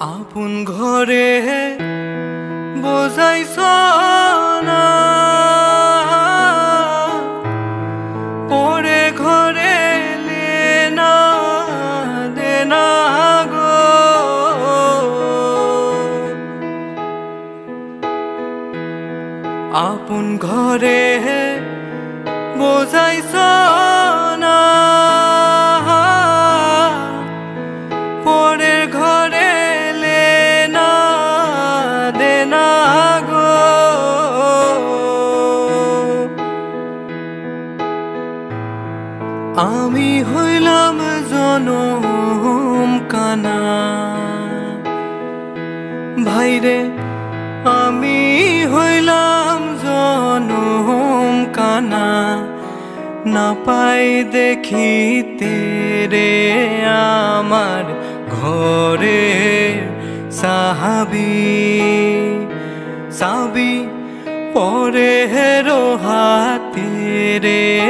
আপন ঘরে বোঝাইছ না পরে ঘরে লেনা দেনা গো। আপন ঘরে বোঝাইছ আমি হইলাম জনম কানা। ভাইরে, আমি হইলাম জনম কানা। না পাই দেখিতে রে আমার ঘরে সাহাবি। সাবি পরে হাতে রে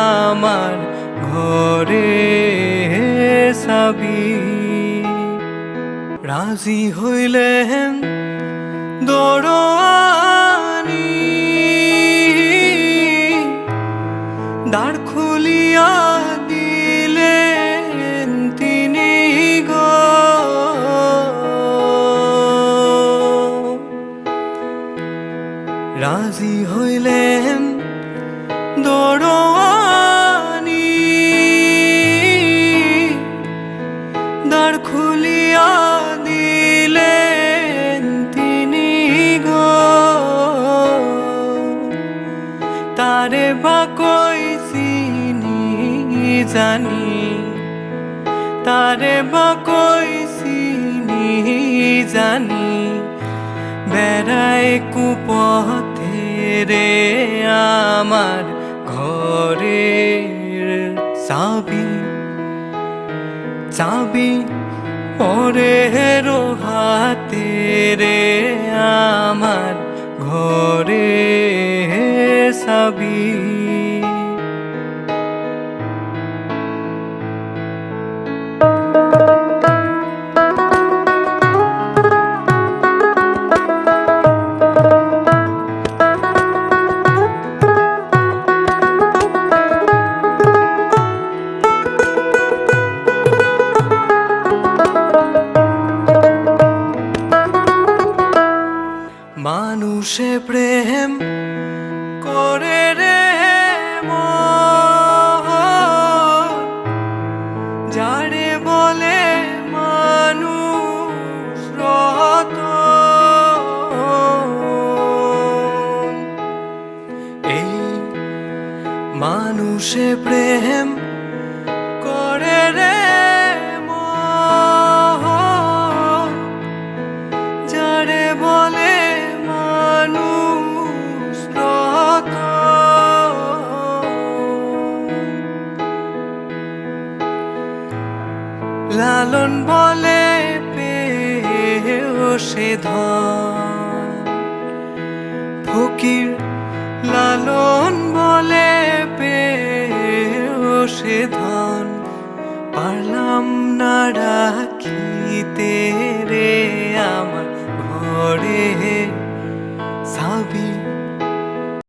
আমার ঘরে সাবি। রাজি হইলেন দৌড়ানি দাঁড় খুলিয়া দিলেন তিনি গো। রাজি হইলেন দৌড়ানি জানি, তারে বা কই চিনি জানি, বেড়ায় কুপথে রে আমার ঘরে চাবি। চাবি পরে হাতে রে আমার ঘরে মানুষে প্রেম করে রে যারে বলে মানুষ রতন। এই মানুষে প্রেম লালন বলে পেয়েও সে ফকির লালন বলে পেয়েও ধন। পারলাম না রাখিতে রে আমার ঘরে।